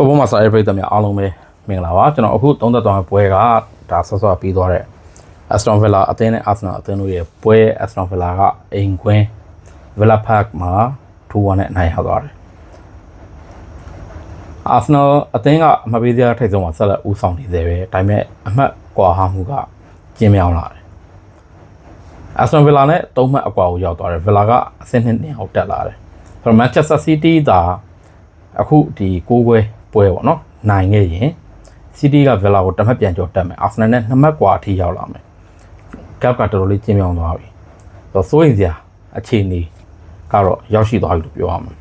ကိုဘုံမှာစာရေးပရိသတ်များအားလုံးပဲမင်္ဂလာပါကျွန်တော်အခုသုံးသက်သွားမယ့်ပွဲကဒါဆော့ဆော့ပြီးသွားတဲ့ Aston Villa အသင်းနဲ့ Arsenal အသင်းတို့ရဲ့ပွဲ Aston Villa ကအိမ်ကွင်း Villa Park မှာ2-1နဲ့အနိုင်ရသွားတယ် Arsenal အသင်းကအမှတ်ပေးစရာထိပ်ဆုံးမှာဆက်လက်ဦးဆောင်နေသေးပဲဒါပေမဲ့အမှတ်ကွာဟမှုကကျင်းမြောင်းလာတယ် Aston Villa နဲ့၃မှတ်အကွာကိုရောက်သွားတယ် Villa ကအဆင့်နှစ်နေအောင်တက်လာတယ်ဆိုတော့ Manchester City ဒါအခုဒီကိုးပွဲ ပွဲပေါ့နော်နိုင်ခဲ့ရင် City က Villa ကိုတစ်မှတ်ပြန်ကျော်တက်မယ် Arsenal နဲ့နှစ်မှတ်ကွာအထိရောက်လာမယ် Gap ကတော်တော်လေးကျဉ်းမြောင်းသွားပြီဆိုတော့စိုးရင်စရာအခြေအနေကတော့ရောက်ရှိသွားပြီလို့ပြောရမှာ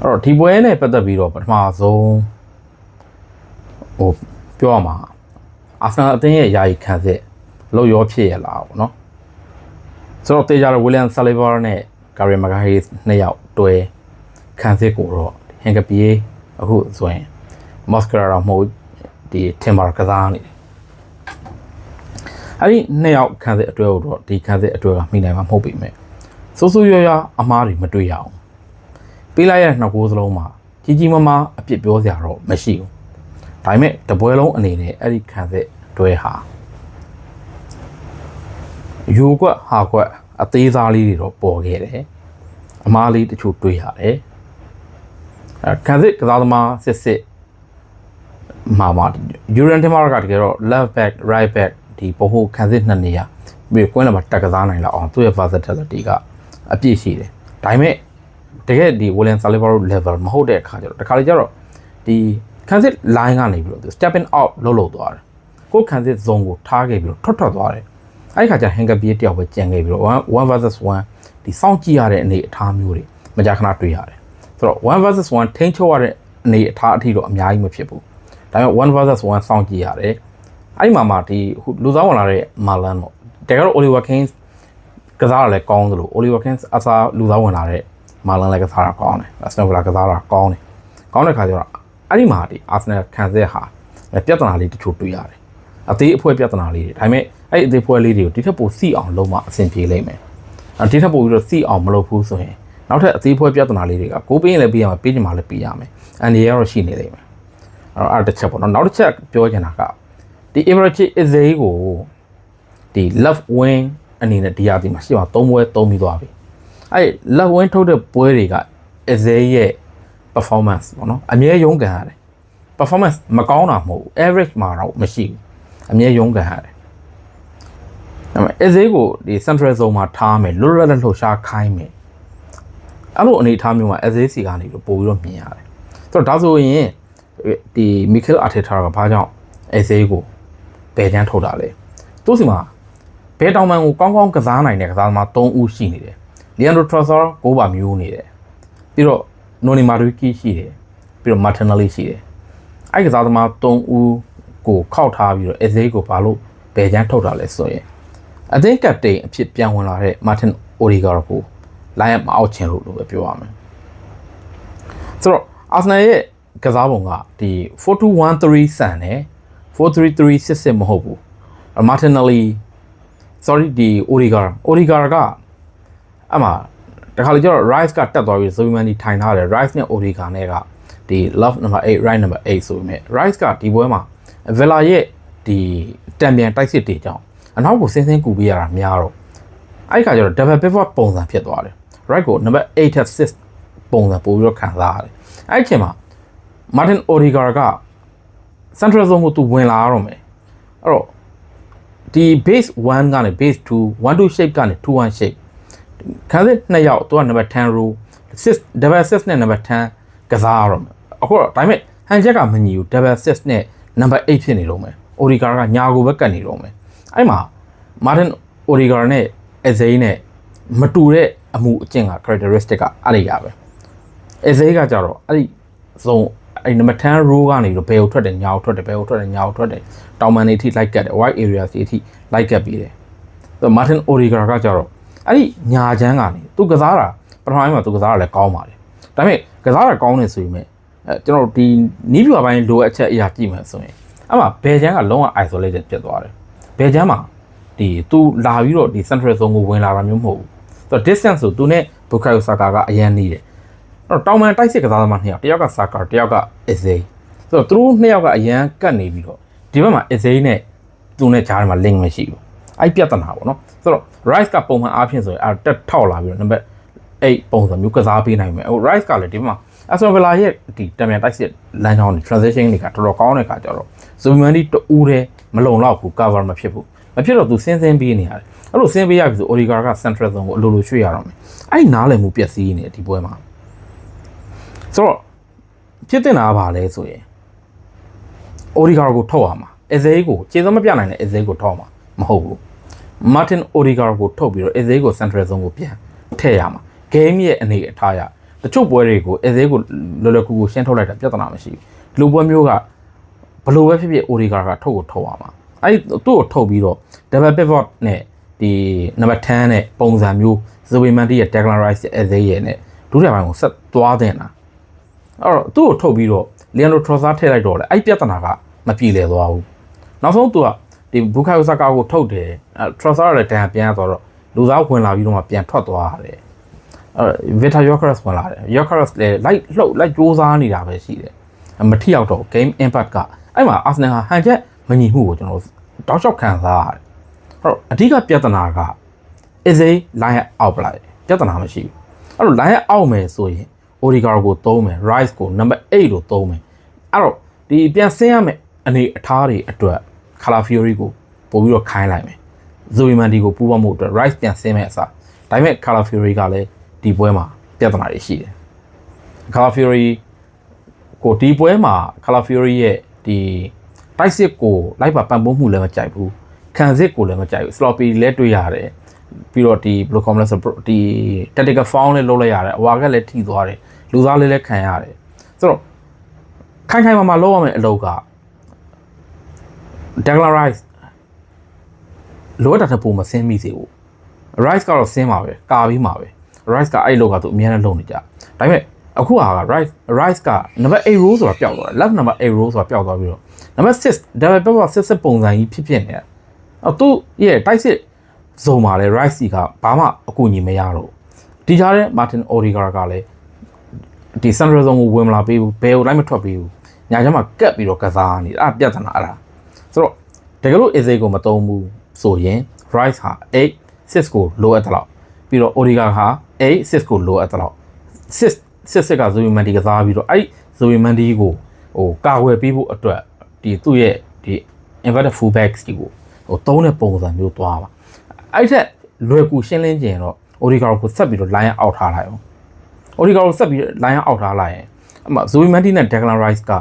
အဲ့တော့ဒီပွဲနဲ့ပတ်သက်ပြီးတော့ပထမဆုံးဟိုပြောရမှာအာဆင်နယ်အသင်းရဲ့ယာယီခံစစ်လောက်ရောဖြစ်ရလားပေါ့နော်ဆိုတော့တေဂျာဝီလျံဆာလီဗာနဲ့ကာရီမာဂါဟေးနှစ်ယောက်တွဲ ခံစစ်ကိုတော့ဟင်ကပီအခုဆိုရင် Mosquera တော့မဟုတ်ဒီ Timber ကစားနေတယ်အဲ့ဒီနှစ်ယောက်ခံစစ်အတွဲကိုတော့ဒီခံစစ်အတွဲကမိနိုင်မှာမဟုတ်ပေမဲ့စိုးစိုးရွရွအမားတွေမတွေ့ရအောင်ပေးလိုက်ရတဲ့နှစ်ကိုးစလုံးမှာကြီးကြီးမားမားအပြစ်ပြောစရာတော့မရှိဘူးဒါပေမဲ့တပွဲလုံးအနေနဲ့အဲ့ဒီခံစစ်အတွဲဟာယူကွက်ဟာကွက်အသေးစားလေးတွေတော့ပေါ်ခဲ့တယ်အမားလေးတချို့တွေ့ရတယ် အဲခံစစ်ကစားသမားစစ်စစ်မှာမှာယူရန်တင်မာကတကယ်တော့ left back right back ဒီဘဟုခံစစ်နှစ်နေရပြီးကွင်းလာမှာတက်ကစားနိုင်လောက်အောင်သူ့ရဲ့ versatility ကအပြည့်ရှိတယ်ဒါပေမဲ့တကယ်ဒီ William Saliba level မဟုတ်တဲ့အခါကျတော့တခါလေကျတော့ဒီခံစစ် line ကနေပြီးတော့သူ stepping out လုပ်လို့သွားတယ်ကိုယ်ခံစစ် zone ကိုထားခဲ့ပြီးတော့ထွက်ထွက်သွားတယ်အဲ့ဒီခါကျဟင်ကပီးတယောက်ပဲကြံခဲ့ပြီးတော့1 versus 1ဒီစောင့်ကြည့်ရတဲ့အနေအထားမျိုးတွေမကြာခဏတွေ့ရတယ် ဆိုတော့1 versus 1ထိန်းချုပ်ရတဲ့အနေအထားအထိတော့အများကြီးမဖြစ်ဘူးဒါပေမဲ့1 versus 1စောင့်ကြည့်ရတယ်အဲ့ဒီမှာမှဒီလူစားဝင်လာတဲ့မာလန်တော့တကယ်တော့ Oliver Kane ကစားရလဲကောင်းသလို Oliver Kane အစားလူစားဝင်လာတဲ့မာလန်လည်းကစားတာကောင်းတယ် Arsenal ကကစားတာကောင်းတယ်ကောင်းတဲ့ခါကျတော့အဲ့ဒီမှာဒီ Arsenal ခံစစ်ဟာပြဿနာလေးတချို့တွေ့ရတယ်အသေးအဖွဲပြဿနာလေးတွေဒါပေမဲ့အဲ့ဒီအသေးဖွဲလေးတွေကိုဒီထက်ပိုစီအောင်လုံးမအဆင်ပြေလိမ့်မယ်အဲ့ဒီထက်ပိုပြီးတော့စီအောင်မလုပ်ဘူးဆိုရင် နောက်ထပ်အသေးဖွဲပြဿနာလေးတွေကကိုပေးရင်လည်းပေးရမှာပေးချင်မှလည်းပေးရမယ်အန်ဒီကတော့ရှိနေလိမ့်မယ်အဲ့တော့အဲ့တစ်ချက်ပေါ့နော်နောက်တစ်ချက်ပြောချင်တာကဒီ Emirates Izay ကိုဒီ left wing အနေနဲ့ဒီရာဒီမှာရှိမှ၃ပွဲ၃ပြီးသွားပြီအဲ့ left wing ထုတ်တဲ့ပွဲတွေက Izay ရဲ့ performance ပေါ့နော်အမြဲရုန်းကန်ရတယ် performance မကောင်းတာမဟုတ်ဘူး average မှာတော့မရှိဘူးအမြဲရုန်းကန်ရတယ်ဒါပေမဲ့ Izay ကိုဒီ central zone မှာထားမယ်လွတ်လွတ်လပ်လှူရှားခိုင်းမယ် အဲ့လိုအနေအထားမျိုးမှာ Izay စီကနေပြီးပို့ပြီးတော့မြင်ရတယ်ဆိုတော့ဒါဆိုရင်ဒီ Mikel Arteta ကဘာကြောင့် Izay ကိုပယ်ချမ်းထုတ်တာလဲသူ့စီမှာဘဲတောင်မန်ကိုကောင်းကောင်းကစားနိုင်တဲ့ကစားသမား3ဦးရှိနေတယ်လီယန်ဒိုထရောဆာကိုပါမျိုးနေတယ်ပြီးတော့နိုနီမာဒူကီရှိတယ်ပြီးတော့မာတနယ်လီရှိတယ်အဲ့ကစားသမား3ဦးကိုခောက်ထားပြီးတော့ Izay ကိုဘာလို့ဘယ်ချမ်းထုတ်တာလဲဆိုရင်အသင်းကပတိန်အဖြစ်ပြန်ဝင်လာတဲ့မာတင်အိုရီဂါကို လိုင်းမအောက်ချင်လို့လို့ပဲပြောရမယ်ဆိုတော့အာဆနယ်ရဲ့ကစားပုံကဒီ4213ဆန်တယ်43366မဟုတ်ဘူးမာတင်နယ်လီ sorry ဒီ Origar Origar ကအမှတခါလေကျတော့ Rice ကတက်သွားပြီး Zoeman ဒီထိုင်ထားတယ် Rice နဲ့ Origar နဲ့ကဒီ love number 8 right number 8ဆိုပေမဲ့ Rice ကဒီပွဲမှာ Villa ရဲ့ဒီတံပြန်တိုက်စစ်တွေကြောင့်အနောက်ကိုဆင်းဆင်းကူပေးရတာများတော့အဲ့ဒီခါကျတော့ double pivot ပုံစံဖြစ်သွားတယ် right ကို number 8 assist ပုံစံပို့ပြီးတော့ခံစားရတယ်အဲ့ဒီအချိန်မှာ Martin Odegaard က central zone ကိုသူဝင်လာရတော့မယ်အဲ့တော့ဒီ base 1ကနေ base 2 1 2 shape ကနေ2 1 shape ခန်းစစ်နှစ်ယောက်သူက number 10 row 6 double 6နဲ့ number 10ကစားရတော့မယ်အခုတော့ဒါပေမဲ့ဟန်ချက်ကမညီဘူး double 6နဲ့ number 8ဖြစ်နေတော့မယ်အိုရီဂါကညာကိုပဲကတ်နေတော့မယ်အဲ့မှာမာတင်အိုရီဂါနဲ့အဇိန်းနဲ့ မတူတဲ့အမှုအကျင့်က characteristic ကအဲ့ဒီရပဲအဇိန်းကကြတော့အဲ့ဒီစုံအဲ့နံပါတ်10 row ကနေတော့ဘယ်ကိုထွက်တယ်ညာကိုထွက်တယ်ဘယ်ကိုထွက်တယ်ညာကိုထွက်တယ်တောင်ပန်တွေအထိလိုက်ကတ်တယ် white areas တွေအထိလိုက်ကတ်ပြီးတယ်ဆိုတော့ Martin Odegaard ကကြတော့အဲ့ဒီညာချမ်းကနေသူကစားတာပထမပိုင်းမှာသူကစားတာလည်းကောင်းပါတယ်ဒါပေမဲ့ကစားတာကောင်းနေဆိုရင်အဲကျွန်တော်ဒီနီးပြပိုင်းလိုအပ်ချက်အရာကြည့်မယ်ဆိုရင်အဲ့မှာဘယ်ချမ်းကလုံးဝ isolated ဖြစ်သွားတယ်ဘယ်ချမ်းမှာဒီသူလာပြီးတော့ဒီ central zone ကိုဝင်လာတာမျိုးမဟုတ်ဘူး ဆိုတော့ distance ဆိုသူနဲ့ Bukayo Saka ကအရန်နေတယ်အဲ့တော့တောင်မန်တိုက်စစ်ကစားသမားနှစ်ယောက်တယောက်ကဆာကာတယောက်ကအဇေးဆိုတော့သူတို့နှစ်ယောက်ကအရန်ကတ်နေပြီးတော့ဒီဘက်မှာအဇေးနဲ့သူနဲ့ဂျားထဲမှာ link မရှိဘူးအဲ့ပြဿနာပေါ့နော်ဆိုတော့ rice ကပုံမှန်အားဖြင့်ဆိုရင်အဲ့တက်ထောက်လာပြီးတော့နံပါတ်8ပုံစံမျိုးကစားပေးနိုင်မယ်ဟို rice ကလည်းဒီဘက်မှာ Aston Villa ရဲ့ဒီတမြန်တိုက်စစ်လမ်းကြောင်းတွေ transition တွေကတော်တော်ကောင်းတဲ့ခါကျတော့ Zubimandi တူးတယ်မလုံလောက်ဘူး cover မဖြစ်ဘူးမဖြစ်တော့သူစင်းစင်းပေးနေရတယ် အဲ့လိုစင်းပေးရပြီဆို Origar က central zone ကိုအလိုလိုရွှေ့ရတော့မယ်အဲ့ဒီနားလည်မှုပျက်စီးနေတယ်ဒီပွဲမှာဆိုတော့ဖြစ်တင်တာကဘာလဲဆိုရင် Origar ကိုထုတ်ရမှာ Eze ကိုခြေစမ်းမပြနိုင်တဲ့ Eze ကိုထုတ်မှာမဟုတ်ဘူး Martin Origar ကိုထုတ်ပြီးတော့ Eze ကို central zone ကိုပြန်ထည့်ရမှာ game ရဲ့အနေအထားအရတချို့ပွဲတွေကို Eze ကိုလော်လော်ကူကူရှင်းထုတ်လိုက်တာပြဿနာမရှိဘူးဒီလိုပွဲမျိုးကဘယ်လိုပဲဖြစ်ဖြစ် Origar ကထုတ်ကိုထုတ်ရမှာအဲ့ဒီသူ့ကိုထုတ်ပြီးတော့ double pivot နဲ့ ဒီ number 10နဲ့ပုံစံမျိုး Zubimendi ရဲ့ Declan Rice ရဲ့ Eze ရဲ့နဲ့ဒုတိယပိုင်းကိုဆက်သွားတင်တာအဲ့တော့သူ့ကိုထုတ်ပြီးတော့လီယန်ဒိုထရောဆာထည့်လိုက်တော့လေအဲ့ပြဿနာကမပြေလည်သွားဘူးနောက်ဆုံးသူကဒီဘူကာယိုဆာကာကိုထုတ်တယ်အဲထရောဆာလည်းတန်ပြန်သွားတော့လူသားဝင်လာပြီးတော့မှပြန်ထွက်သွားတယ်အဲဗီတာယော့ခရက်စ်ဝင်လာတယ်ယော့ခရက်စ်လည်းလိုက်လှုပ်လိုက်ကြိုးစားနေတာပဲရှိတယ်မထိရောက်တော့ game impact ကအဲ့မှာ Arsenal ဟာဟန်ချက်မညီမှုကိုကျွန်တော်တောက်လျှောက်ခံစားရတယ်အဲ့ တော့အဓိကပြဿနာက is a line out ပလိုက်ပြဿနာမရှိဘူးအဲ့တော့ line out မယ်ဆိုရင် Origar ကိုသုံးမယ် Rice ကို number 8လို့သုံးမယ်အဲ့တော့ဒီပြန်ဆင်းရမယ်အနေအထားတွေအတွက် Color Fury ကိုပို့ပြီးတော့ခိုင်းလိုက်မယ် Zoe Mandy ကိုပူးပေါင်းမှုအတွက် Rice ပြန်ဆင်းမယ်အစားဒါပေမဲ့ Color Fury ကလည်းဒီပွဲမှာပြဿနာတွေရှိတယ် Color Fury ကိုဒီပွဲမှာ Color Fury ရဲ့ဒီတိုက်စစ်ကိုလိုက်ပါပံ့ပိုးမှုလည်းမကြိုက်ဘူး ခံစစ်ကိုလည်းမကြိုက်ဘူး sloppy လည်းတွေ့ရတယ်ပြီးတော့ဒီဘယ်လိုခေါ်မလဲဆိုတော့ဒီ tactical foul လည်းလုပ်လိုက်ရတယ်အဝါကလည်းထိသွားတယ်လူသားလေးလည်းခံရတယ်ဆိုတော့ခိုင်ခိုင်မာမာလုပ်ရမယ့်အလုပ်က Declan Rice လိုအပ်တာထက်ပိုမဆင်းမိစေဘူး Rice ကတော့ဆင်းမှာပဲကာပြီးမှာပဲ Rice ကအဲ့လောက်ကသူအများနဲ့လုံနေကြဒါပေမဲ့အခုဟာက Rice Rice က number 8 row ဆိုတာပျောက်သွားတယ် left number 8 row ဆိုတာပျောက်သွားပြီးတော့ number 6 double pivot 6 6ပုံစံကြီးဖြစ်ဖြစ်နေတာအော် သူရဲ့တိုက်စစ်ဇုံမှာလဲ Rice ကဘာမှအကူအညီမရတော့ဘူးဒီကြားထဲ Martin Odegaard ကလည်းဒီ central zone ကိုဝင်မလာပေးဘူးဘယ်ကိုလိုက်မထွက်ပေးဘူးညာချမ်းမှာကတ်ပြီးတော့ကစားနေအဲ့ဒါပြဿနာအဲ့ဒါဆိုတော့တကယ်လို့ Eze ကိုမတုံးဘူးဆိုရင် Rice ဟာ8 6ကိုလိုအပ်တယ်လို့ပြီးတော့ Odegaard ဟာ8 6ကိုလိုအပ်တယ်လို့6 6က Zoe Mandy ကစားပြီးတော့အဲ့ Zoe Mandy ကိုဟိုကာဝယ်ပေးဖို့အတွက်ဒီသူ့ရဲ့ဒီ inverted fullbacks ကြီးကို ဟိုသုံးတဲ့ပုံစံမျိုးသွားပါအဲ့ထက်လွယ်ကူရှင်းလင်းကျင်တော့ Odegaard ကိုဆက်ပြီးတော့ line အောက်ထားလိုက်အောင် Odegaard ကိုဆက်ပြီး line အောက်ထားလိုက်ရင်အမ Zoe Mandy နဲ့ Declan Rice က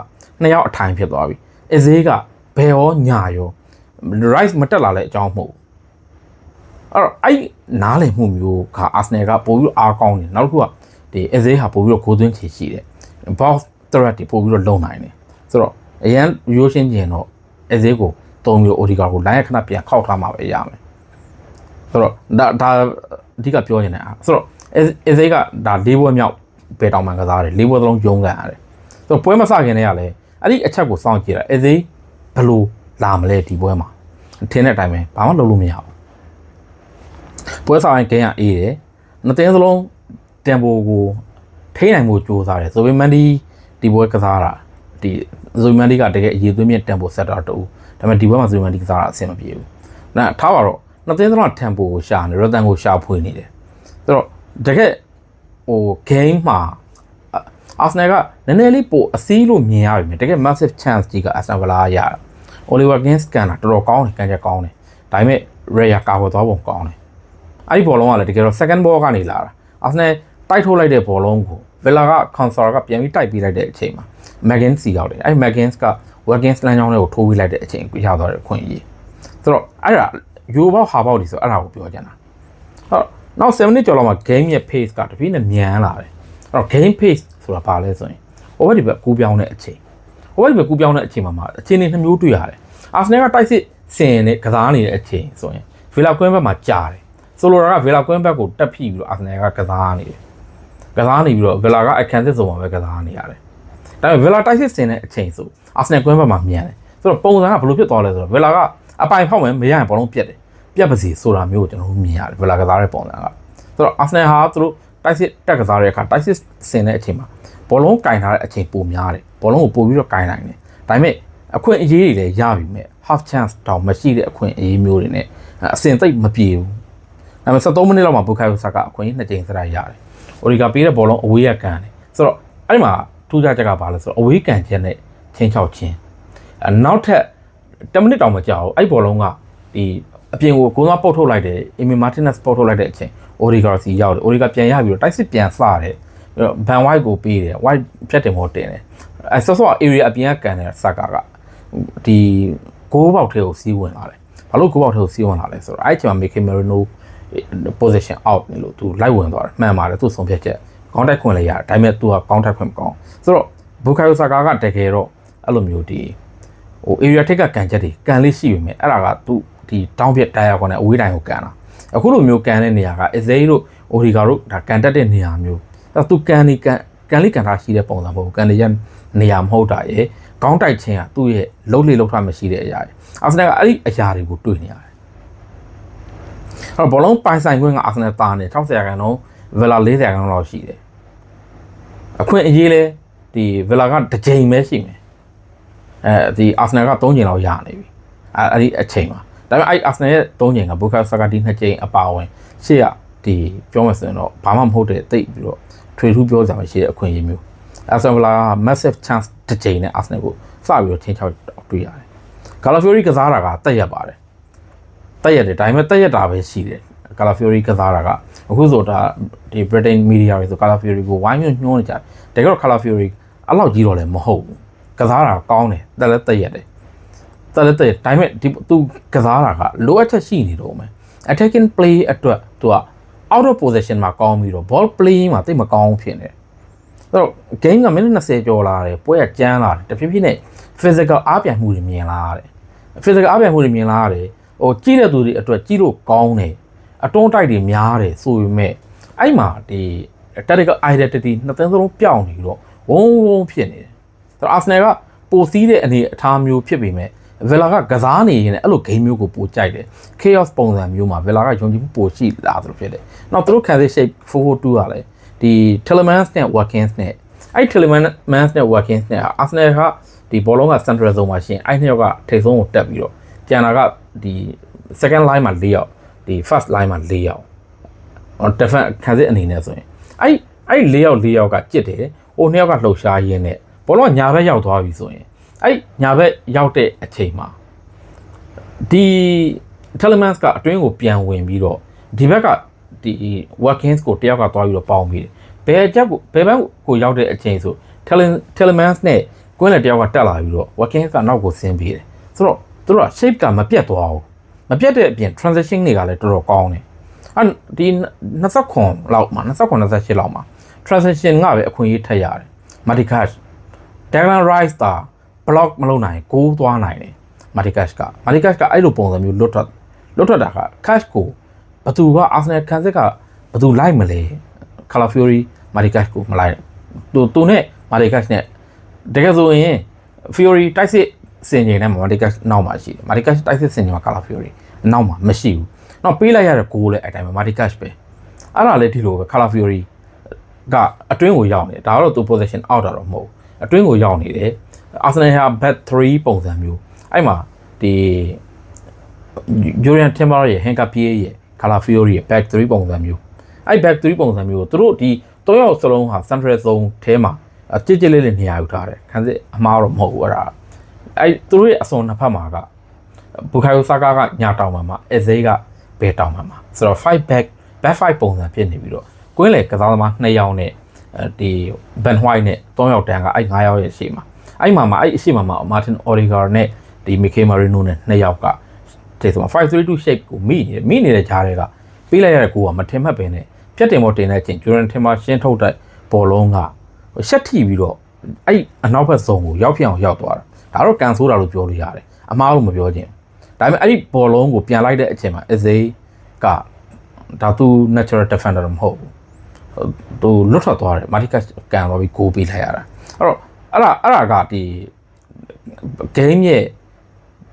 နှစ်ယောက်အထိုင်ဖြစ်သွားပြီ Eze ကဘယ်ရောညာရော Rice မတက်လာတဲ့အကြောင်းမဟုတ်ဘူးအဲ့တော့အဲ့နားလည်မှုမျိုးက Arsenal ကပို့ပြီးတော့အားကောင်းတယ်နောက်တစ်ခုကဒီ Eze ဟာပို့ပြီးတော့ကိုသွင်းချေရှိတယ် box threat တွေပို့ပြီးတော့လုံနိုင်တယ်ဆိုတော့အရန်ရိုးရှင်းကျင်တော့ Eze ကို တုံးပြီး Odegaard ကို line ခဏပြန်ခောက်ထားမှာပဲရမယ်ဆိုတော့ဒါဒါအဓိကပြောနေတာဆိုတော့ Eze ကဒါ၄ဘွဲ့မြောက်ဘယ်တောင်မှန်ကစားတယ်၄ဘွဲ့သလုံးယုံကန်ရတယ်ဆိုတော့ပွဲမစခင်တည်းကလည်းအဲ့ဒီအချက်ကိုစောင့်ကြည့်တာ Eze ဘယ်လိုလာမလဲဒီပွဲမှာထင်းတဲ့အတိုင်းပဲဘာမှလုပ်လို့မရဘူးပွဲစားရင်ဂိမ်းကအေးတယ်နှစ်တင်းစလုံးတမ်ပိုကိုထိနိုင်မှုစူးစမ်းတယ်ဆိုပေမဲ့ဒီဒီပွဲကစားတာဒီဇိုမန်ဒီကတကယ်အရေးသွင်းမြင့်တမ်ပိုဆက်တာတူ ဒါပေမဲ့ဒီပွဲမှာဇိုမန်ဒီကစားတာအဆင်မပြေဘူးနာထားပါတော့နှစ်တင်းစလုံးတမ်ပိုကိုရှာနေရတန်ကိုရှာဖွေနေတယ်ဆိုတော့တကယ်ဟို game မှာအာဆနယ်ကနည်းနည်းလေးပိုအစည်းလို့မြင်ရပြီမြင်တကယ် massive chance ကြီးကအာဆနယ်ဗလာရတာ Oliver Gins ကန်တာတော်တော်ကောင်းတယ်ကန်ချက်ကောင်းတယ်ဒါပေမဲ့ Raya ကာဝယ်သွားပုံကောင်းတယ်အဲ့ဒီဘောလုံးကလည်းတကယ်တော့ second ball ကနေလာတာအာဆနယ်တိုက်ထုတ်လိုက်တဲ့ဘောလုံးကို Villa က Consor ကပြန်ပြီးတိုက်ပေးလိုက်တဲ့အချိန်မှာ Magins စီရောက်တယ်အဲ့ Magins က Watkins လမ်းကြောင်းလေးကိုထိုးပေးလိုက်တဲ့အချိန်ကိုရသွားတဲ့အခွင့်အရေးဆိုတော့အဲ့ဒါယူဘောက်ဟာဘောက်ဒီဆိုအဲ့ဒါကိုပြောချင်တာဟုတ်နောက်7 minute ကျော်လောက်မှာ game ရဲ့ pace ကတပြည့်နဲ့မြန်လာတယ်အဲ့တော့ game pace ဆိုတာဘာလဲဆိုရင် over ဒီဘက်ကူးပြောင်းတဲ့အချိန်ဟိုဘက်ဒီဘက်ကူးပြောင်းတဲ့အချိန်မှာမှာအချိန်တွေနှမျိုးတွေ့ရတယ်အာဆနယ်ကတိုက်စစ်စင်နဲ့ကစားနေတဲ့အချိန်ဆိုရင်ဗီလာကွင်းဘက်မှာကြာတယ်ဆိုလိုတာကဗီလာကွင်းဘက်ကိုတက်ဖိပြီးတော့အာဆနယ်ကကစားနေတယ်ကစားနေပြီးတော့ဗီလာကအခန်းစစ်စုံမှာပဲကစားနေရတယ် ဒါပေမဲ့ဗီလာတိုက်စစ်စင်တဲ့အချိန်ဆိုအာဆနယ်ကွင်းဘက်မှာမြန်တယ်ဆိုတော့ပုံစံကဘယ်လိုဖြစ်သွားလဲဆိုတော့ဗီလာကအပိုင်ဖောက်မယ်မရရင်ဘောလုံးပြတ်တယ်ပြတ်ပါစီဆိုတာမျိုးကိုကျွန်တော်တို့မြင်ရတယ်ဗီလာကစားတဲ့ပုံစံကဆိုတော့အာဆနယ်ဟာသူတို့တိုက်စစ်တက်ကစားတဲ့အခါတိုက်စစ်ဆင်တဲ့အချိန်မှာဘောလုံးကင်ထားတဲ့အချိန်ပိုများတယ်ဘောလုံးကိုပို့ပြီးတော့ကင်နိုင်တယ်ဒါပေမဲ့အခွင့်အရေးတွေလည်းရပြီမဲ့ half chance တောင်မရှိတဲ့အခွင့်အရေးမျိုးတွေနဲ့အစင်သိပ်မပြေဘူးဒါပေမဲ့73မိနစ်လောက်မှာဘူခိုင်ယိုဆာကအခွင့်အရေးနှစ်ကြိမ်စရိုက်ရတယ်အိုရီဂါပေးတဲ့ဘောလုံးအဝေးရကန်တယ်ဆိုတော့အဲ့ဒီမှာ ထူးခြားချက်ကဘာလဲဆိုတော့အဝေးကန်ချက်နဲ့ချင်းချောက်ချင်းအနောက်ထပ်10မိနစ်တောင်မကြာဘူးအဲ့ဘောလုံးကဒီအပြင်ကိုကိုးသွားပုတ်ထုတ်လိုက်တယ်အီမီမာတင်နက်စ်ပုတ်ထုတ်လိုက်တဲ့အချိန်အိုရီဂါစီရောက်တယ်အိုရီဂါပြန်ရပြီးတော့တိုက်စစ်ပြန်စတယ်ဘန်ဝိုက်ကိုပေးတယ်ဝိုက်ဖြတ်တယ်မို့တင်တယ်အဲဆော့ဆော့ area အပြင်ကကန်တယ်စကာကဒီဂိုးပေါက်ထဲကိုစီးဝင်လာတယ်ဘာလို့ဂိုးပေါက်ထဲကိုစီးဝင်လာလဲဆိုတော့အဲ့ချိန်မှာ Mickey Merino position out နေလို့သူလိုက်ဝင်သွားတယ်မှန်ပါတယ်သူဆုံးဖြတ်ချက် contact ခွင့်လည်းရတယ်ဒါပေမဲ့သူက contact ခွင့်မကောင်းဆိုတော့ဘူကာယိုဆာကာကတကယ်တော့အဲ့လိုမျိုးဒီဟို area ထိပ်ကကန်ချက်တွေကန်လေးရှိပြီမဲ့အဲ့ဒါကသူဒီတောင်းပြက်တရားကွန်နဲ့အဝေးတိုင်းကိုကန်တာအခုလိုမျိုးကန်တဲ့နေရာက Ezei တို့ Origa တို့ဒါကန်တက်တဲ့နေရာမျိုးအဲ့သူကန်နေကန်ကန်လေးကန်ထားရှိတဲ့ပုံစံမဟုတ်ဘူးကန်လေးရနေရာမဟုတ်တာရေကောင်းတိုက်ခြင်းကသူ့ရဲ့လှုပ်လေလှုပ်ထားမရှိတဲ့အရာတွေအာဆင်နယ်ကအဲ့ဒီအရာတွေကိုတွေ့နေရတယ်အဲ့တော့ဘောလုံးပိုင်ဆိုင်ခွင့်ကအာဆင်နယ်တာနေ60ရာခိုင်နှုန်း ဗလာ40ရာခိုင်နှုန်းလောက်ရှိတယ်အခွင့်အရေးလဲဒီဗလာကတစ်ကြိမ်ပဲရှိမယ်အဲဒီအာဆင်နယ်က3ကြိမ်လောက်ရနေပြီအဲအဲ့ဒီအချိန်မှာဒါပေမဲ့အဲ့အာဆင်နယ်ရဲ့3ကြိမ်ကဘူကာဆာကာတီ2ကြိမ်အပါဝင်ရှေ့ကဒီပြောမှဆိုရင်တော့ဘာမှမဟုတ်တဲ့တိတ်ပြီးတော့ထွေထူးပြောကြမှာရှိတဲ့အခွင့်အရေးမျိုးအာဆင်ဗလာ massive chance တစ်ကြိမ်နဲ့အာဆင်နယ်ကိုစပြီးတော့ချင်းချောက်တွေ့ရတယ်ကာလာဖီယိုရီကစားတာကတက်ရက်ပါတယ်တက်ရက်တယ်ဒါပေမဲ့တက်ရက်တာပဲရှိတယ်ကာလာဖီယိုရီကစားတာက အခုဆိုတာဒီ Britain media တွေဆိုကာလာဖီယိုရီကိုဝိုင်းညွှန်းညွှန်းနေကြတယ်တကယ်တော့ကာလာဖီယိုရီအဲ့လောက်ကြီးတော့လည်းမဟုတ်ဘူးကစားတာကောင်းတယ်တက်လည်းတက်ရက်တယ်တက်လည်းတက်ရက်ဒါပေမဲ့ဒီသူကစားတာကလိုအပ်ချက်ရှိနေတော့မယ် attacking play အတွက်သူက out of position မှာကောင်းပြီးတော့ ball playing မှာတိတ်မကောင်းဖြစ်နေတယ်အဲ့တော့ game ကမိနစ်20ကျော်လာတယ်ပွဲကကြမ်းလာတယ်တဖြည်းဖြည်းနဲ့ physical အားပြန်မှုတွေမြင်လာရတယ် physical အားပြန်မှုတွေမြင်လာရတယ်ဟိုကြီးတဲ့သူတွေအတွက်ကြီးလို့ကောင်းတယ် အတွန်းတိုက်တွေများတယ်ဆိုပေမဲ့အဲ့မှာဒီ tactical identity နှစ်သင်းစလုံးပြောင်းနေတော့ဝုန်းဝုန်းဖြစ်နေတယ်ဆိုတော့ Arsenal ကပိုစီးတဲ့အနေအထားမျိုးဖြစ်ပေမဲ့ Villa ကကစားနေရင်လည်းအဲ့လို game မျိုးကိုပိုကြိုက်တယ် chaos ပုံစံမျိုးမှာ Villa ကယုံကြည်မှုပိုရှိလာသလိုဖြစ်တယ်။နောက်သူတို့ခံစစ် shape 442ကလည်းဒီ Telemans နဲ့ Watkins နဲ့အဲ့ Telemans နဲ့ Watkins နဲ့ Arsenal ကဒီဘောလုံးက central zone မှာရှင်အဲ့နှစ်ယောက်ကထိပ်ဆုံးကိုတက်ပြီးတော့ကျန်တာကဒီ second line မှာ၄ယောက် ဒီ first line မှာ၄ယောက်ဟို defense ခံစစ်အနေနဲ့ဆိုရင်အဲ့အဲ့၄ယောက်၄ယောက်ကကြစ်တယ်ဟိုနှစ်ယောက်ကလှုပ်ရှားရင်းနဲ့ဘောလုံးကညာဘက်ရောက်သွားပြီဆိုရင်အဲ့ညာဘက်ရောက်တဲ့အချိန်မှာဒီ Telemans ကအတွင်းကိုပြန်ဝင်ပြီးတော့ဒီဘက်ကဒီ Watkins ကိုတယောက်ကသွားပြီးတော့ပေါင်းပြီးတယ်ဘယ်ချက်ကိုဘယ်ဘက်ကိုရောက်တဲ့အချိန်ဆို Telemans နဲ့ကွင်းလည်းတယောက်ကတက်လာပြီးတော့ Watkins ကနောက်ကိုဆင်းပြီးတယ်ဆိုတော့သူတို့က shape ကမပြတ်သွားဘူး မပြတ်တဲ့အပြင် transition တွေကလည်းတော်တော်ကောင်းတယ်အဲ့ဒီ29လောက်မှာ29 28လောက်မှာ transition ကပဲအခွင့်အရေးထက်ရတယ် Maticash Declan Rice တာ block မလုပ်နိုင်ဂိုးသွားနိုင်တယ် Maticash က Maticash ကအဲ့လိုပုံစံမျိုးလွတ်ထွက်လွတ်ထွက်တာက cash ကိုဘသူက Arsenal ခံစစ်ကဘသူလိုက်မလဲ Calafiori Maticash ကိုမလိုက်သူသူနဲ့ Maticash နဲ့တကယ်ဆိုရင် Fiori တိုက်စစ် စင်ချိန်နဲ့ Maticash နောက်မှာရှိတယ် Maticash တိုက်စစ်စင်ချိန်မှာ Calafiori နောက်မှာမရှိဘူးနောက်ပေးလိုက်ရတဲ့ဂိုးလည်းအဲ့တိုင်းပဲ Maticash ပဲအဲ့ဒါလည်းဒီလိုပဲ Calafiori ကအတွင်းကိုရောက်နေတယ်ဒါကတော့သူ position out တာတော့မဟုတ်ဘူးအတွင်းကိုရောက်နေတယ် Arsenal ဟာ back 3ပုံစံမျိုးအဲ့မှာဒီ Julian Timber ရဲ့ Henka PA ရဲ့ Calafiori ရဲ့ back 3ပုံစံမျိုးအဲ့ back 3ပုံစံမျိုးကိုသူတို့ဒီ၃ယောက်စလုံးဟာ central zone ထဲမှာကြစ်ကြစ်လေးလေးနေရာယူထားတယ်ခန်းစစ်အမားတော့မဟုတ်ဘူးအဲ့ဒါ အဲ့သူတို့ရဲ့အစွန်နှစ်ဖက်မှာကဘူခိုင်ယိုဆာကာကညာတောင်မှာမှာအဇေးကဘယ်တောင်မှာမှာဆိုတော့5 back back 5ပုံစံဖြစ်နေပြီးတော့ကွင်းလေကစားသမား2ယောက်နဲ့ဒီ Ben White နဲ့3ယောက်တန်းကအဲ့9ယောက်ရဲ့ရှေ့မှာအဲ့မှာမှာအဲ့အရှိမှာမှာ Martin Odegaard နဲ့ဒီ Mikel Merino နဲ့2ယောက်ကဒီဆိုမှာ532 shape ကိုမိနေတယ်မိနေတဲ့ဂျားတွေကပေးလိုက်ရတဲ့ကိုကမထင်မှတ်ပဲနဲ့ဖြတ်တင်ပေါ်တင်တဲ့အချိန် Jordan Timber ရှင်းထုတ်တဲ့ဘောလုံးကရှက်ထိပြီးတော့အဲ့အနောက်ဘက်ဆုံးကိုရောက်ဖြစ်အောင်ရောက်သွားတာ ဒါတော့ကန်ဆိုးတာလို့ပြောလို့ရတယ်အမားလို့မပြောချင်ဒါပေမဲ့အဲ့ဒီဘောလုံးကိုပြန်လိုက်တဲ့အချိန်မှာ Eze ကဒါသူ natural defender မဟုတ်ဘူးသူလွတ်ထွက်သွားတယ်မာတီကတ်ကန်သွားပြီးဂိုးပေးလိုက်ရတာအဲ့တော့အဲ့ဒါအဲ့ဒါကဒီ game ရဲ့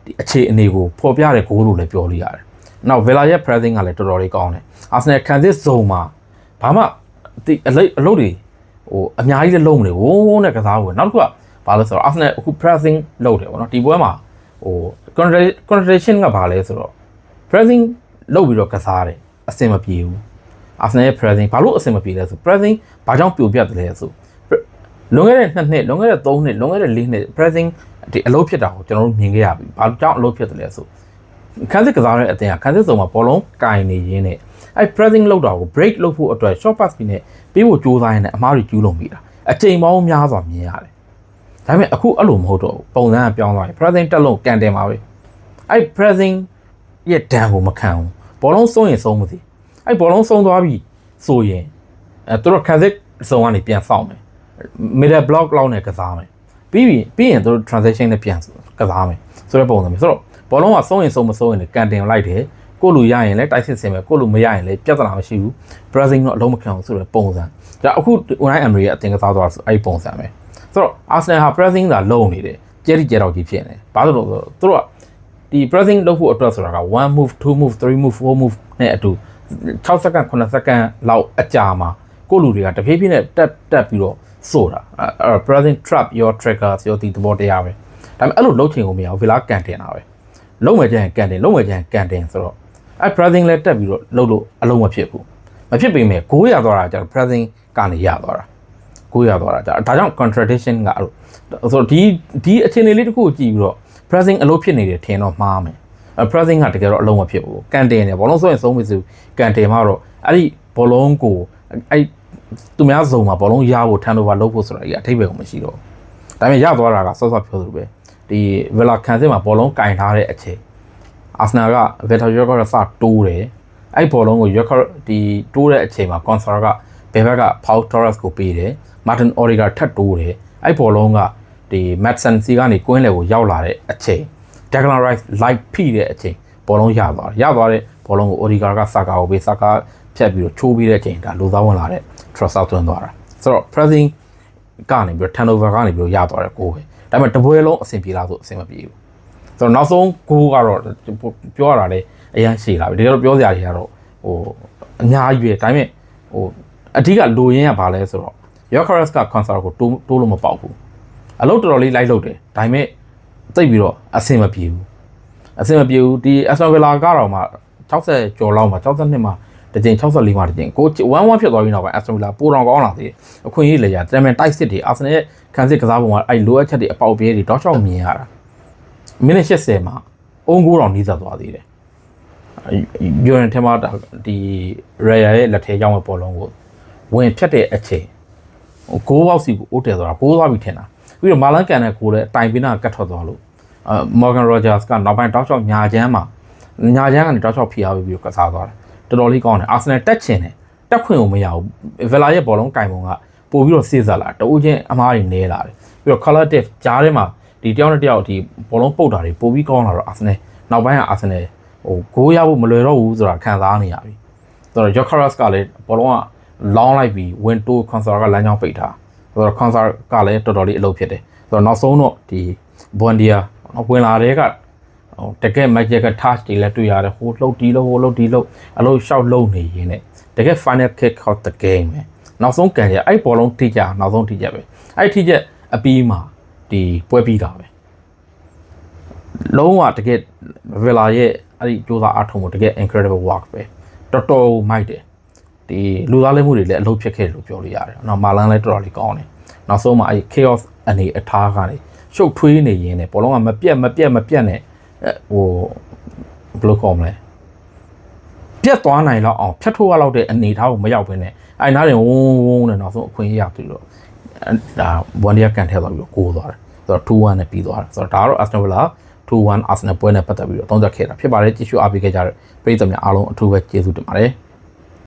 ဒီအခြေအနေကိုဖော်ပြတဲ့ဂိုးလို့လည်းပြောလို့ရတယ်။နောက် Villa ရဲ့ pressing ကလည်းတော်တော်လေးကောင်းတယ်။ Arsenal ခံစစ် zone မှာဘာမှဒီအလိအလုပ်တွေဟိုအများကြီးလည်းလုံးမနေဝုန်းဝုန်းနဲ့ကစားဖို့နောက်တစ်ခုက ဘာလဲဆိုတော့ Arsenal အခု pressing လုပ်တယ်ပေါ့နော်ဒီပွဲမှာဟို contra- contradiction ကဘာလဲဆိုတော့ pressing လုပ်ပြီးတော့ကစားတယ်အဆင်မပြေဘူး Arsenal ရဲ့ pressing ဘာလို့အဆင်မပြေလဲဆို pressing ဘာကြောင့်ပြိုပြတ်တယ်လဲဆိုလွန်ခဲ့တဲ့2နှစ်လွန်ခဲ့တဲ့3နှစ်လွန်ခဲ့တဲ့4နှစ် pressing ဒီအလုပ်ဖြစ်တာကိုကျွန်တော်တို့မြင်ခဲ့ရပြီဘာကြောင့်အလုပ်ဖြစ်တယ်လဲဆိုခန်းစစ်ကစားတဲ့အတင်းကခန်းစစ်စုံမှာဘောလုံးကင်နေရင်းနဲ့အဲ pressing လောက်တာကို break လုပ်ဖို့အတွက် short pass ပြီးနဲ့ပေးဖို့ကြိုးစားရင်းနဲ့အမားတွေကျူးလွန်မိတာအချိန်ပေါင်းများစွာမြင်ရတယ် ဒါပေမဲ့အခုအဲ့လိုမဟုတ်တော့ဘူးပုံစံကပြောင်းသွားပြီ pressing တက်လို့ကန်တယ်မှာပဲအဲ pressing ရဲ့ဒဏ်ကိုမခံဘူးဘောလုံးဆုံးရင်ဆုံးမသိအဲဘောလုံးဆုံးသွားပြီဆိုရင်အဲသူတို့ခန်းစစ်စုံကနေပြန်ဆောက်မယ် middle block လောက်နဲ့ကစားမယ်ပြီးပြီပြီးရင်သူတို့ transition နဲ့ပြန်ကစားမယ်ဆိုတဲ့ပုံစံမျိုးဆိုတော့ဘောလုံးကဆုံးရင်ဆုံးမဆုံးရင်လည်းကန်တင်လိုက်တယ်ကိုလူရရင်လည်းတိုက်စစ်ဆင်မယ်ကိုလူမရရင်လည်းပြဿနာမရှိဘူး pressing တော့အလုံးမခံဘူးဆိုတဲ့ပုံစံဒါအခု Unai Emery ရဲ့အတင်ကစားသွားဆိုအဲ့ဒီပုံစံပဲ ဆိုတော့ Arsenal ဟာ pressing သာလုံနေတယ်ကြဲတိကြဲတော့ကြီးဖြစ်နေတယ်ဘာလို့လဲဆိုတော့သူတို့ကဒီ pressing လုပ်ဖို့အတွက်ဆိုတာက1 move 2 move 3 move 4 move နဲ့အတူ6စက္ကန့်9စက္ကန့်လောက်အကြာမှာကိုလူတွေကတဖြည်းဖြည်းနဲ့တက်တက်ပြီးတော့ဆိုတာအဲ pressing trap your triggers your ဒီသဘောတရားပဲဒါပေမဲ့အဲ့လိုလုပ်ချင်ကိုမရဘူး Villa ကန်တင်တာပဲလုံးဝကြရင်ကန်တင်လုံးဝကြရင်ကန်တင်ဆိုတော့အဲ pressing လဲတက်ပြီးတော့လုပ်လို့အလုံးမဖြစ်ဘူးမဖြစ်ပေမဲ့ကိုးရသွားတာကျတော့ pressing ကနေရသွားတာ ကိုးရသွားတာကျဒါကြောင့် contradiction ကအဲ့လိုဆိုတော့ဒီဒီအခြေအနေလေးတစ်ခုကိုကြည့်ပြီးတော့ pressing အလုပ်ဖြစ်နေတယ်ထင်တော့မှားမယ်အဲ pressing ကတကယ်တော့အလုံးမဖြစ်ဘူးကန်တင်တယ်ဘောလုံးဆိုရင်ဆုံးမစုကန်တင်မှာတော့အဲ့ဒီဘောလုံးကိုအဲ့သူများစုံမှာဘောလုံးရဖို့ turnover လုပ်ဖို့ဆိုတာကြီးအထိပ္ပယ်ကိုမရှိတော့ဘူးဒါပေမဲ့ရသွားတာကဆော့ဆော့ပြောသလိုပဲဒီဗလာခံစစ်မှာဘောလုံးကင်ထားတဲ့အချိန်အာဆနယ်ကဗက်တာယောကရစတိုးတယ်အဲ့ဘောလုံးကိုယောကဒီတိုးတဲ့အချိန်မှာကွန်ဆာကဘယ်ဘက်ကဖောက်တော်ရက်စ်ကိုပေးတယ် မာတင်အော်ရီဂါထပ်တိုးတယ်အဲ့ဘောလုံးကဒီမက်ဆန်စီကနေကွင်းလေကိုရောက်လာတဲ့အချိန်ဒက်ဂလန်ရိုက်လိုက်ဖိတဲ့အချိန်ဘောလုံးရသွားတယ်ရသွားတဲ့ဘောလုံးကိုအော်ရီဂါကစာကာကိုပေးစာကာဖြတ်ပြီးတော့ချိုးပြီးတဲ့အချိန်ဒါလိုသားဝင်လာတဲ့ trust out သွင်းသွားတာဆိုတော့ pressing ကနေပြီးတော့ turnover ကနေပြီးတော့ရသွားတယ်ကိုပဲဒါပေမဲ့တပွဲလုံးအဆင်ပြေလားဆိုအဆင်မပြေဘူးဆိုတော့နောက်ဆုံးကိုကတော့ပြောရတာလေအရန်ရှည်လာပြီတကယ်တော့ပြောစရာကြီးကတော့ဟိုအများကြီးပဲဒါပေမဲ့ဟိုအဓိကလိုရင်းကဘာလဲဆိုတော့ Yokeres က concert ကိုတိုးတိုးလို့မပေါက်ဘူးအလုပ်တော်တော်လေးလိုက်လုပ်တယ်ဒါပေမဲ့တိတ်ပြီးတော့အဆင်မပြေဘူးအဆင်မပြေဘူးဒီ Aston Villa ကတော့မှ60ကျော်လောက်မှ62မှာတစ်ကြိမ်64မှာတစ်ကြိမ်ကို1-1ဖြစ်သွားပြီးနောက်ပိုင်း Aston Villa ပိုတောင်ကောင်းလာသေးတယ်အခွင့်အရေးလေရတမန်တိုက်စစ်တွေ Arsenal ရဲ့ခံစစ်ကစားပုံကအဲ့လိုအပ်ချက်တွေအပေါက်ပြဲတွေတောက်ချောက်မြင်ရတာမိနစ်80မှာအုံးကိုတောင်နီးစပ်သွားသေးတယ်ယူရန်ထဲမှာဒီရေယာရဲ့လက်ထဲရောက်မဲ့ပေါ်လုံးကိုဝင်ဖြတ်တဲ့အချိန် ဟိုဂိုးပေါက်စီကိုအိုးတယ်ဆိုတာဂိုးသွားပြီထင်တာပြီးတော့မာလန်ကန်နဲ့ကိုလည်းတိုင်ပင်းတာကတ်ထွက်သွားလို့အာမော်ဂန်ရောဂျာစ်ကနောက်ပိုင်းတောက်ချောက်ညာချမ်းမှာညာချမ်းကနေတောက်ချောက်ဖိအားပေးပြီးတော့ကစားသွားတယ်တော်တော်လေးကောင်းတယ်အာဆင်နယ်တက်ချင်တယ်တက်ခွင့်ကိုမရဘူးဗလာရဲ့ဘောလုံးကင်ပုံကပို့ပြီးတော့စေးစားလာတိုးချင်းအမားတွေနဲလာတယ်ပြီးတော့ collective ကြားထဲမှာဒီတယောက်နဲ့တယောက်ဒီဘောလုံးပုတ်တာတွေပို့ပြီးကောင်းလာတော့အာဆင်နယ်နောက်ပိုင်းကအာဆင်နယ်ဟိုဂိုးရဖို့မလွယ်တော့ဘူးဆိုတာခံစားနေရပြီဆိုတော့ Jokeras ကလည်းဘောလုံးက လောင်းလိုက်ပြီး win to concert ကလမ်းကြောင်းပိတ်ထားဆိုတော့ concert ကလည်းတော်တော်လေးအလုပ်ဖြစ်တယ်ဆိုတော့နောက်ဆုံးတော့ဒီ Bondia ဝင်လာတဲ့ကဟိုတကယ် magic touch တွေလည်းတွေ့ရတယ်ဟိုလှုပ်တီးလှုပ်ဟိုလှုပ်တီးလှုပ်အလို့ရှောက်လှုပ်နေရင်းနဲ့တကယ် final kick of the game ပဲနောက်ဆုံးကန်ရအဲ့ဘောလုံးထိကြနောက်ဆုံးထိကြပဲအဲ့ထိကြအပြီးမှာဒီပွဲပြီးတာပဲလုံးဝတကယ် Villa ရဲ့အဲ့ဒီစူးစမ်းအားထုတ်မှုတကယ် incredible work ပဲတော်တော်မိုက်တယ် ဒီလူသားလေးမှုတွေလည်းအလုပ်ဖြစ်ခဲ့တယ်လို့ပြောလို့ရတယ်။နောက်မာလန်လည်းတော်တော်လေးကောင်းတယ်။နောက်ဆုံးမှာအဲ့ chaos အနေအထားကနေရှုပ်ထွေးနေရင်းနဲ့ဘောလုံးကမပြတ်မပြတ်မပြတ်နဲ့ဟိုဘယ်လိုခေါ်မလဲပြတ်သွားနိုင်တော့အောင်ဖြတ်ထိုးရလောက်တဲ့အနေအထားကိုမရောက်ဘဲနဲ့အဲ့နားရင်ဝုန်းဝုန်းနဲ့နောက်ဆုံးအခွင့်အရေးရပြီးတော့ဒါဝန်ဒီယာကန်ထဲသွားပြီးတော့ကိုးသွားတယ်ဆိုတော့2-1နဲ့ပြီးသွားတယ်ဆိုတော့ဒါကတော့ Aston Villa 2-1 Arsenal ပွဲနဲ့ပတ်သက်ပြီးတော့သုံးသပ်ခဲ့တာဖြစ်ပါတယ်ကြည့်ရှုအားပေးခဲ့ကြတဲ့ပရိသတ်များအားလုံးအထူးပဲကျေးဇူးတင်ပါတယ်